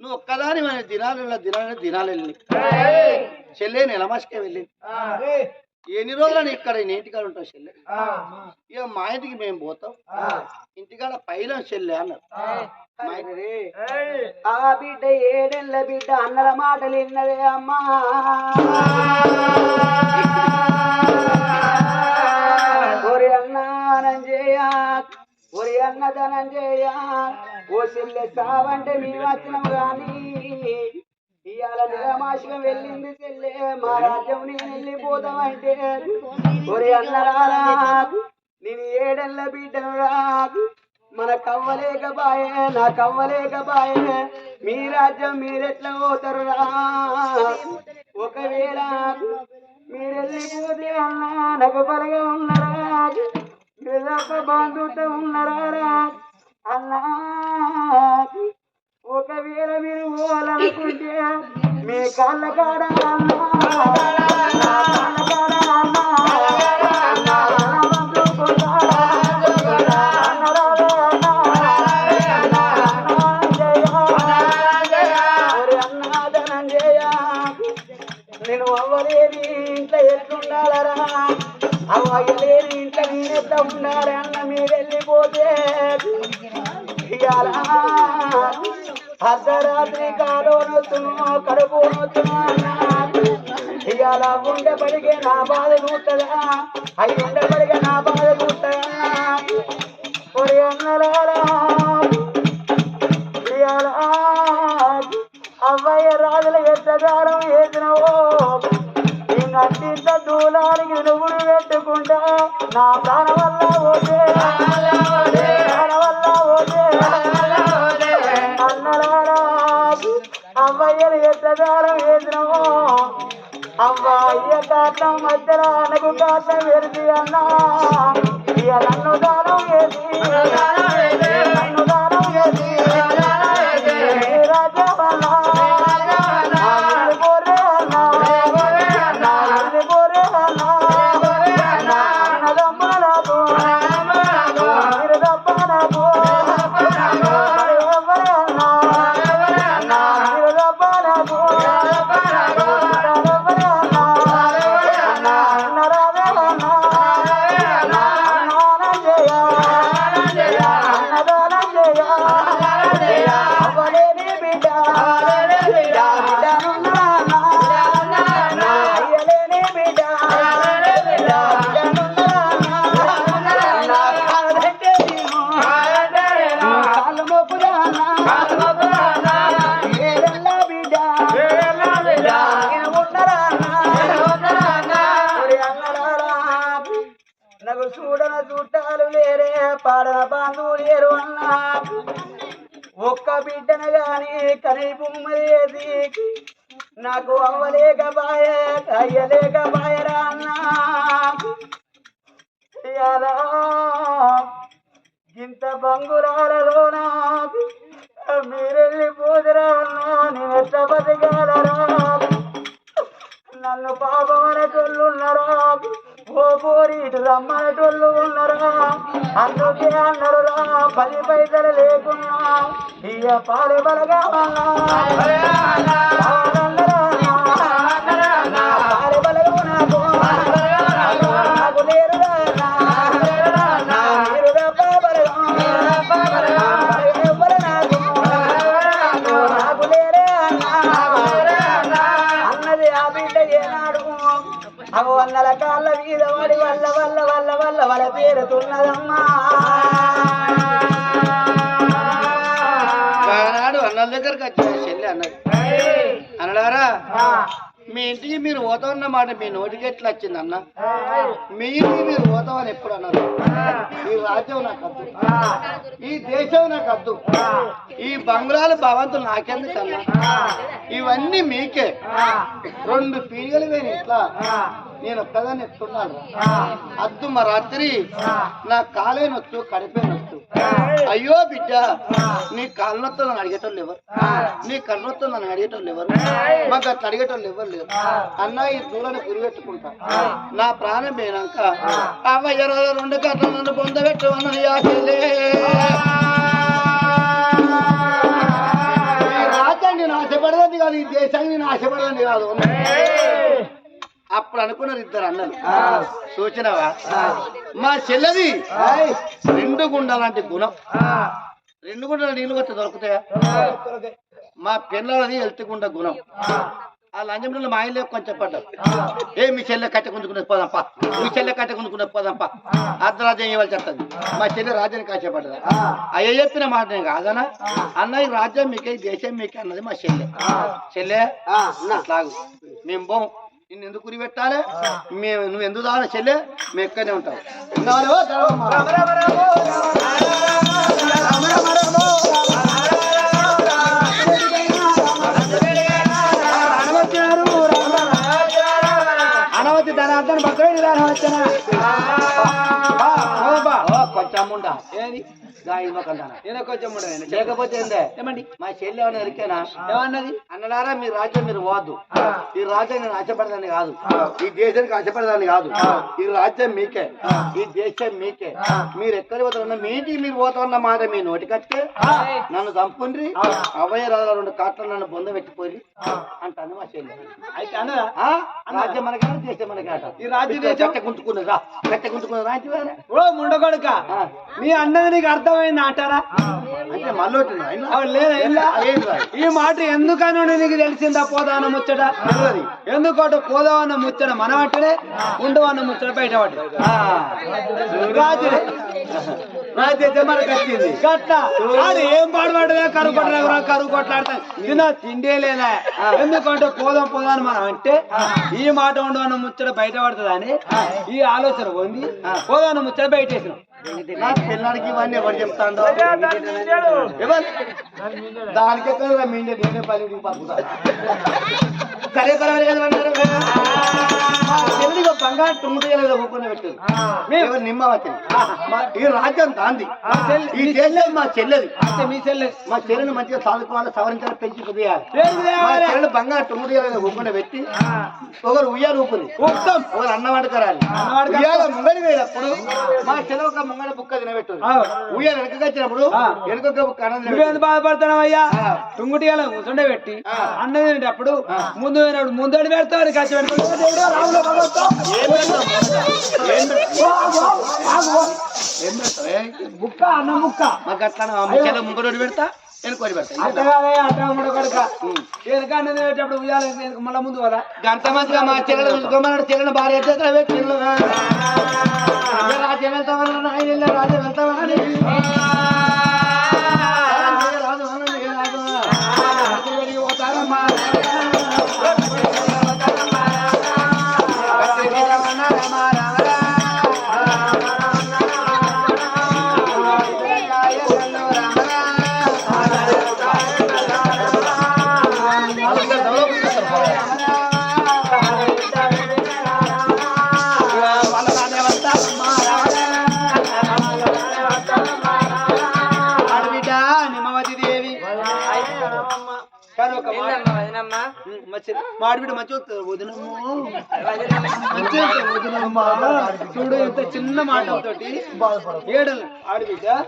నువ్వు ఒక్కదాని మన దినాలు దినాలు దినాలు వెళ్ళి. చెల్లె నెలమాసకే వెళ్ళి. ఎన్ని రోజులని ఇక్కడ ఇంటికాడ ఉంటావు చెల్లె? ఇక మా ఇంటికి మేము పోతాం. ఇంటికాడ పైన చెల్లె అన్నారు. ఆ. బిడ్డ ఏడెళ్ళ బిడ్డ అన్నల మాటలు విన్నదే అమ్మా. ఒరి అన్నానంజేయ ఒరి అన్నదనంజేయ ఓ చెల్లె సావంటే మేము వచ్చినాం గాని. ఇవాళ నిరమాషికం వెళ్ళింది చెల్లె మా రాజ్యం నేను వెళ్ళిపోతామంటే ఒరే అన్నరారా నేను ఏడెళ్ళ బిడ్డను రాదు మన కవ్వలేక బాయే నా కవ్వలేక బాయే. మీ రాజ్యం మీరెట్లా పోతారు రా ఒకవేళ మీరెళ్ళిపోతే అన్నా నాకు బలగా ఉన్నారా? మీరు బంధుతో ఉన్నారా రా? అన్నా ఒకవేళ మీరు పోవాలనుకుంటే మీ కాళ్ళ కాడ అన్నా నా కాళ్ళ కాడ అన్నా నేను అవ్వలేని ఇంట్లో ఎట్లుండాలరా? అవ్వలేని ఇంట్లో నేనెట్ట ఉండాలి? అన్న మీరు వెళ్ళిపోతే ఇవాళ అర్ధరాత్రి కాలో నొత్తును కడుపు నొత్తును అన్నా. ఇవాళ నా బాధ కూర్చదా నా బాధ కూర్చదా ఒరే అన్నలారా ఇవాళ అవ్వయ్య రాజుల ఎత్తగారం వేసినవో ఈ దూలానికి పెట్టుకుంటా నా ప్రాణ వల్ల పోతే అవ్వయ్య మధ్యలో అనకు కాటం అన్నా. ఇక నన్ను దానం వేసి బిడ్డను గాని కనీ బొమ్మలేది నాకు అవ్వలేక బాయ అయ్యలేక బాయరా అన్నా ఇయాలా ఇంత బంగురాలలోనా మీరెళ్ళిపోదురా అన్నా నేను ఎట్ట బతకాలరా? నన్ను పాపమనేటోళ్ళు ఉన్నారా? ఓ పోరి ఇటు రమ్మనేటోళ్ళు ఉన్నారా? అందుకే అన్నారు రా పది పైసలు లేకున్నా ఇయ్య పాలు బలగా అన్నడారా? మీ ఇంటికి మీరు పోతామన్న మాట మీ నోటికి ఎట్లా వచ్చింది అన్న. మీ ఇంటికి మీరు పోతామని ఎప్పుడు అన్నారు? ఈ రాజ్యం నాకు వద్దు. ఈ దేశం నాకు వద్దు. ఈ బంగ్లాలు భవంతులు నాకెందుకు అన్న ఇవన్నీ మీకే. రెండు పీడిగలు వేని ఇట్లా. నేను ఒక్కదాన్ని ఎత్తున్నాను. అద్దు మా రాత్రి నా కాలే నొత్తు కడిపే నొత్తు. అయ్యో బిడ్డ నీ నొత్తు నన్ను అడిగేటోళ్ళు ఎవరు? నీ కన్ను నొత్తు నన్ను అడిగేటోళ్ళు ఎవరు? మాకు అట్లా అడిగేటోళ్ళు ఎవరు లేరు. అన్న ఈ దూరాన్ని గురిపెట్టుకుంటా. నా ప్రాణం పోయినాక అవ్వయ్య రోజు రెండు కట్ల నన్ను పొందబెట్టు అన్న యాకెళ్ళే కాదు ఈ దేశాన్ని నేను ఆశపడదని కాదు అప్పుడు అనుకున్నారు ఇద్దరు అన్నలు. సూచనవా? మా చెల్లది రెండు గుండాలంటే గుణం. రెండు గుండల నీళ్ళు వచ్చి దొరుకుతాయా? మా పిల్లలది ఎల్తుకుండా గుణం. ఆ. లంచంలో మా ఇల్లు కొంచెం పడ్డారు ఏ మీ చెల్లె కట్టె గుంజుకునే పోదాంపా మీ చెల్లె కట్టె గుంజుకునే పోదాంపా అర్ధరాజ్యం ఇవ్వాలి చెప్తుంది మా చెల్లె రాజ్యానికి కాసేపడ్డదా అయ్య చెప్పిన మాట నేను కాదనా? అన్న ఈ రాజ్యం మీకే దేశం మీకే అన్నది మా చెల్లె. చెల్లె అట్లాగు మేము పోం నిన్ను ఎందుకు కురి పెట్టాలి మేము నువ్వు ఎందుకు దాని చెల్లె మేము ఎక్కడనే ఉంటాం ఉన్నావా? చదవమ్మా. అనవతి దాని అర్థం భద్రుడి దాని వచ్చిన కొంచెం ఉండా ఏది లేకపోతే మా చెల్లి ఏమైనా ఎరికేనా ఏమన్నది? అన్నలారా మీ రాజ్యం మీరు పోవద్దు. ఈ రాజ్యం నేను ఆశపడదాన్ని కాదు. ఈ దేశానికి ఆశపడదాన్ని కాదు. ఈ రాజ్యం మీకే. ఈ దేశం మీకే. మీరు ఎక్కడికి పోతారన్న మీ ఇంటికి మీరు పోతారన్న మాట మీ నోటికట్టే నన్ను చంపుండ్రి. అవయ రాజుల రెండు కాట్ల నన్ను బొంద పెట్టిపోయి అంటాను మా చెల్లి. అయితే అన్నదా? రాజ్యం మనకే దేశం మనకే ఈ రాజ్య దేశం- కట్టె వేరే. ఓ ముండకొడుక ఆ. నీ అన్నది నీకు అర్థమైంది అంటారా? లేదా ఇలా. ఈ మాట ఎందుకనో నీకు తెలిసిందా పోదావన్న ముచ్చట. ఎందుకోట పోదావన్న ముచ్చట మన పట్టడే ఉండవన్న ముచ్చట బయట పట్టే ఆ. రాజు రాజ్యం మనకు వచ్చింది. గట్ల. ఆడు ఏం పాడుపడలే కరువు కొట్టలే కరువు కొట్లాడతా. తిన తిండే లేదా ఎందుకంటే పోదాం పోదాం మనం అంటే ఈ మాట ఉండవన్న ముచ్చట బయట పడుతుందని ఈ ఆలోచన పొంది పోదాం ముచ్చట బయటేసినాం. నా పిల్లాడికి ఇవన్నీ ఎవరు చెప్తాడో? దానికి ఎక్కడ మీండే నేనే పని పంపుతా సరే పర్వాలేదు చెల్లిగా బంగారు తుమ్ముడు ఊపుకునే పెట్టారు మేము నిమ్మ వచ్చింది మా ఈ రాజ్యం దాంది ఈ దేశం మా చెల్లెది అంటే మీ చెల్లె మా చెల్లెని మంచిగా సాదుకోవాలి సవరించాలి పెంచి కుదియాలి. బంగారు తుమ్ముడు ఊపుకునే పెట్టి ఒకరు ఉయ్యాలు ఊపుని. ఒకరు అన్నం వండుకరాలి. ఉయ్యాల ముంగడి వేయనప్పుడు మా చెల్లె ఒక ముంగడి బుక్క తినబెట్టు. ఉయ్యాలు వెనకకి వచ్చినప్పుడు. వెనక బుక్క అన్నం. బాధపడుతున్నావు అయ్యా? ఆ. తుంగుటి కూర్చుండే పెట్టి. అన్నం తినేటప్పుడు. ముందు ముందడి పెడతావు కచ్చి పెడతావు ముక్క అన్నం ముక్క మాకు అట్లా చెల్లె ముంగడి పెడతా. పెడతా మళ్ళా ముందు కదా గంట మంచిగా మా చెల్లెలు చూసుకోమన్నాడు చెల్లెని భార్య రాజ్యం వెళ్తామన్నా రాజ్యం వాళ్ళ మంచి- మా ఆడబిడ్డ మంచిగా వస్తుంది, వదినమ్మో. చూడు ఇంత చిన్న మాట తోటి ఏడలు ఆడబిడ్డ.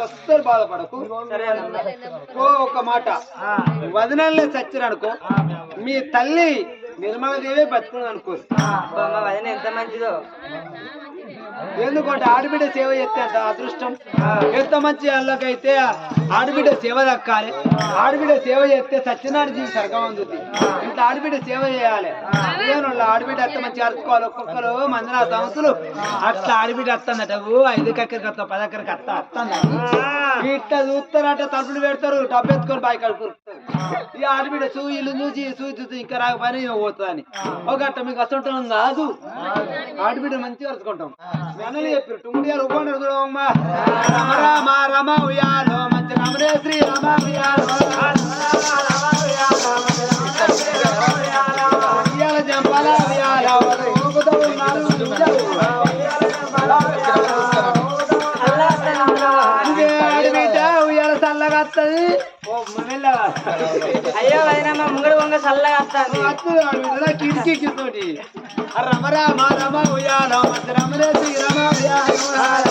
వస్తారు బాధపడకు. ఓ ఒక మాట. వదినల్లే చచ్చిరనుకో. మీ తల్లి నిర్మలదేవి బతుకున్నది అనుకో ఎంత మంచిదో. ఎందుకంటే ఆడబిడ్డ సేవ చేస్తే అంత అదృష్టం. ఎంత మంచి వాళ్ళకైతే ఆడబిడ్డ సేవ దక్కాలి. ఆడబిడ్డ సేవ చేస్తే సత్యనారాయణ జీవి సరగా ఉంది ఇంత ఆడబిడ్డ సేవ చేయాలి. నేను ఆడబిడ్డ అత్త మంచి అరుచుకోవాలి. ఒక్కొక్కరు మందిన సంస్థలు అట్లా ఆడబిడ్డ వస్తుందట ఐదు ఎక్కడికి అత్త పది ఎక్కడికి వస్తా వస్తుందని ఇట్లా చూస్తారట తలుపులు పెడతారు డబ్బు ఎత్తుకొని బాయ్ కడుపుతారు ఈ ఆడబిడ్డ చూ ఇల్లు చూసి చూసి చూసి ఇంకా రాకపోయినా పోతుందని. ఒక అట్ట మీకు అసంటాం కాదు. ఆడబిడ్డ మంచిగా అరుచుకుంటాం. వెనలు చెప్పారు టుంగుడియాలు ఉపాడు చూడమ్మా రమ రామ రమ ఉయ్యాలో మంచి రమరే శ్రీ రమ ఉయ్యాలో ఉయ్యాల జంపాల ఉయ్యాల వాళ్ళు ఊగుతూ ఉన్నారు ఇదే ఆడబిడ్డ ఉయ్యాల చల్లగా వస్తుంది ఓ మెల్లగా అయ్యో వదినమ్మ ముంగడు వంగ చల్లగా వస్తుంది వస్తుంది ఆడబిడ్డ కిటికీ తోటి రమ రామ రమ ఉయాలో రమ రమ ఉయాల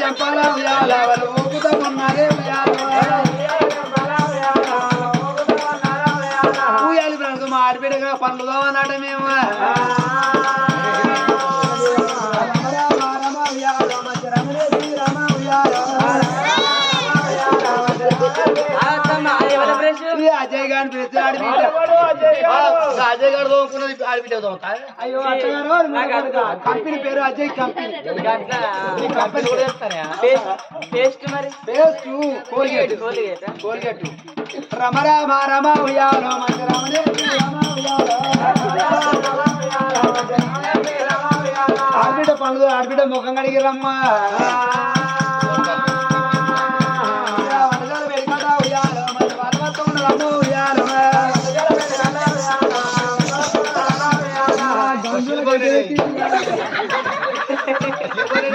జంపాల ఉయాల వాళ్ళు ఊపుతూ ఉన్నారే ఉయాల మేము అజయ్ గారు తోముకున్నది ఆడబిడ్డ తోముతా? అయ్యో అత్తగారు కంపెనీ పేరు అజయ్ కంపెనీ. ఈ కంపెనీ కూడా చెప్తారా పేస్ట్ మరి? Paste Colgate. కోలిగేట? కోల్గేట్. రమ రామ రమ ఉయ్యాలో మంచి రమణే రమ ఉయ్యాలో. ఆడబిడ్డ ముఖం కడిగి రమ్మా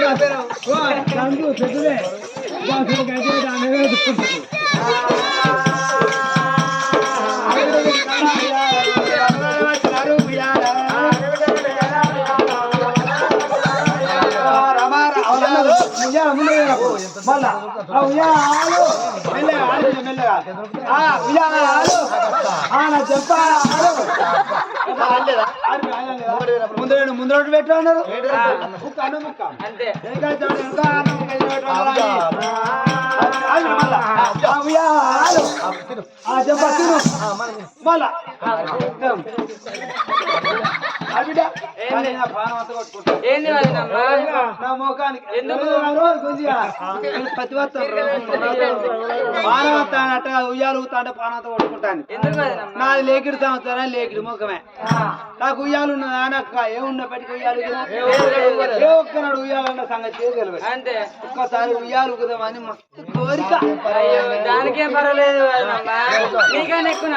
와, 남주 제주에, 와, 그거 가지고 다니는 거. మళ్ళా. ఆ ఉయ్యాలు మెల్లగా మెల్లగా. ఆ ఉయ్యాలు ఆ నా చెప్ప ముందు ముందు రోడ్డు పెట్టు అన్నారు. ముక్క ముక్క. అంతే ఉయ్యాలు ఆ చెప్ప తిను. మళ్ళా ఆ బిడ్డ కానీ నా పానం అంతా కొట్టుకుంటా ఏంది? వదినమ్మా నా ముఖానికి ఎందుకు? కొద్దిగా పతివత్తం పానవత్త అన్నట్టు ఉయ్యాలు ఊతా అంటే పానవత్త కొట్టుకుంటాను ఎందుకు వదినమ్మా నాది లేకిడి సంవత్సరం లేకిడి ముఖమే. నాకు ఉయ్యాలు ఉన్నదా నాకు ఏమున్నప్పటికీ ఉయ్యాలు ఊగుదా? ఏ ఒక్కనాడు ఉయ్యాలన్న సంగతి ఏ తెలియదు. అంతే. ఒక్కసారి ఉయ్యాలు ఊగుదామని మస్తు కోరిక. అయ్యో దానికేం పర్వాలేదు వదినమ్మా నీకైనా ఎక్కువ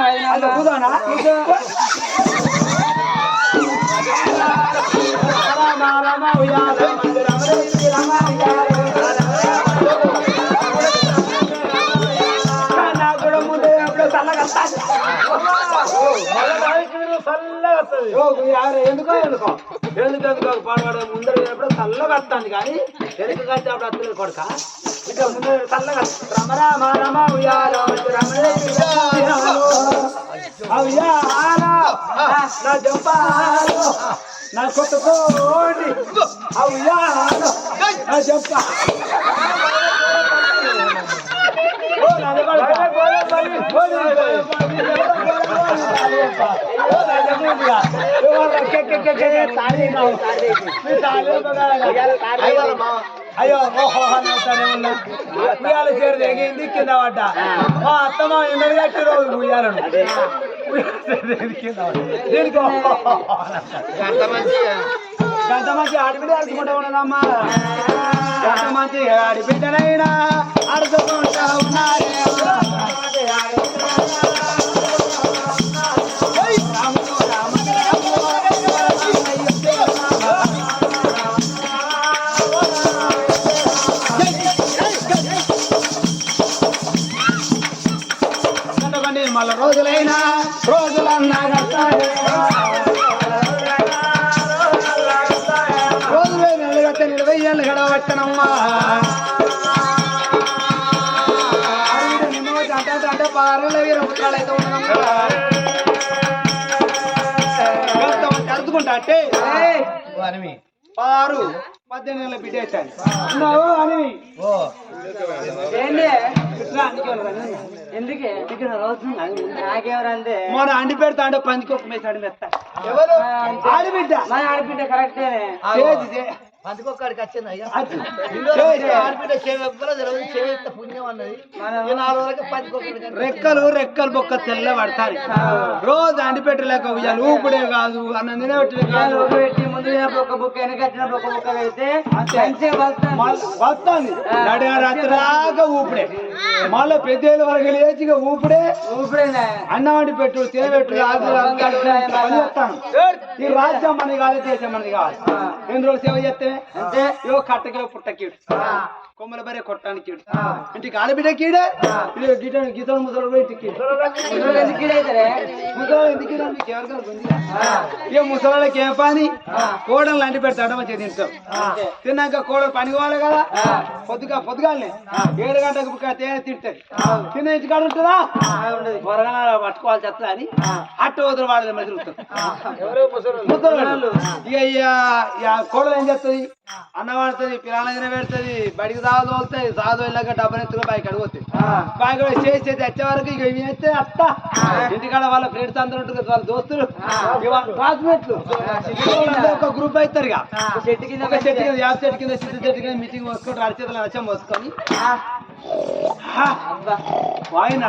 ఎందుకో ఎందుకో? ఎందుకు ఎందుకో? పాడవాడు ముందర వెళ్ళినప్పుడు చల్లగా వస్తాను కానీ వెనుక కట్టి అప్పుడు అత్తలేదు కొడక. ఇంకా ముందర చల్లగా రమ రామ రమ ఉయ్యాల, రమ ఉయ్యాల. నా జంపాలు నా కొత్త కోడి. ఆ నా జంప. ఓ, నా జంపాలు. ఓ, నా అయ్యో ఉయ్యాల చేరు తెగింది కింద పడ్డ మా అత్తమ్మ ఎందుకు కట్టి రోజు ఉయ్యాలను కింద దీనికి గంట మంచి ఆడబిడ్డ ఆడుకుంటా ఉన్నదమ్మా గంట మంచి ఆడబిడ్డనైనా ఆడుకుంటా ఉన్నారే ఏళ్ళు గడవట్టనమ్మా అంటే అయితే అంటే పారు పద్దెనిమిది బిడ్డ అవుతాను అని మన అండి పెడతా అంటే పందికొక్క మేసాడు మెత్త. ఎవరు? ఆడబిడ్డ. మన పందుకొక్కడికి వచ్చింది అయ్యా. ఆడబిడ్డ పుణ్యం అన్నది. ఈ నాలుగు వరకు పందుకొక్కడికి రెక్కలు రెక్కలు బొక్క తెల్ల పడతారు రోజు అండి పెట్టలేక ఉయ్యాలి ఊపిడే కాదు అన్న తినబెట్టలే కాదు ముందు ఒక మంచిగా దాకా ఊపిడే. మళ్ళీ పెద్దేళ్ళ వరకు లేచి ఇక ఊపిడే. ఊపిడేనా. అన్నం వండి పెట్టు పని చేస్తాను. ఈ రాజ్యం మనది కాదు దేశం మనది కాదు. ఎన్ని రోజులు సేవ చేస్తే? అంతే ఇవో కట్టకిలో పుట్టకి కొమ్మల బరే కొట్టానికి ఈడు. ఇంటికి ఆడబిడ్డ కీడే? గీతలు ముసలు పోయి ఇంటికి? ఇక ముసలాళ్ళకి ఏం పని? కోడలు లాంటి పెడతాడు మంచిగా తింటాం. తిన్నాక కోడలు పని పోవాలి కదా? పొద్దుగా పొద్దుగాలనే. ఏడు గంటలకు తేనె తింటది తిన్న ఇంటికాడ ఉంటుందా? పట్టుకోవాలి చెత్త అని? అట్టు వదిలి వాడదు మధ్య ఇక కోడలు ఏం చేస్తుంది? అన్నం వాడుతుంది పిల్లలగిన పెడుతుంది బడికి సాగు తోలుతుంది సాగు వెళ్ళాక డబ్బులు ఎత్తుకుని బైక్ అడుగుతుంది. బైక్ కూడా చేసి చేసి వచ్చే వరకు ఇక ఇవి అయితే అత్త. ఇంటికాడ వాళ్ళ ఫ్రెండ్స్ అందరూ ఉంటుంది వాళ్ళ దోస్తులు. క్లాస్మేట్లు. ఒక గ్రూప్ అవుతారు ఇక. చెట్టు కింద ఒక చెట్టు కింద యాప్ చెట్టు కింద సిద్ధ చెట్టు కింద మీటింగ్ వసుకుంటారు అరచేతులు నచ్చం వసుకొని వాయిన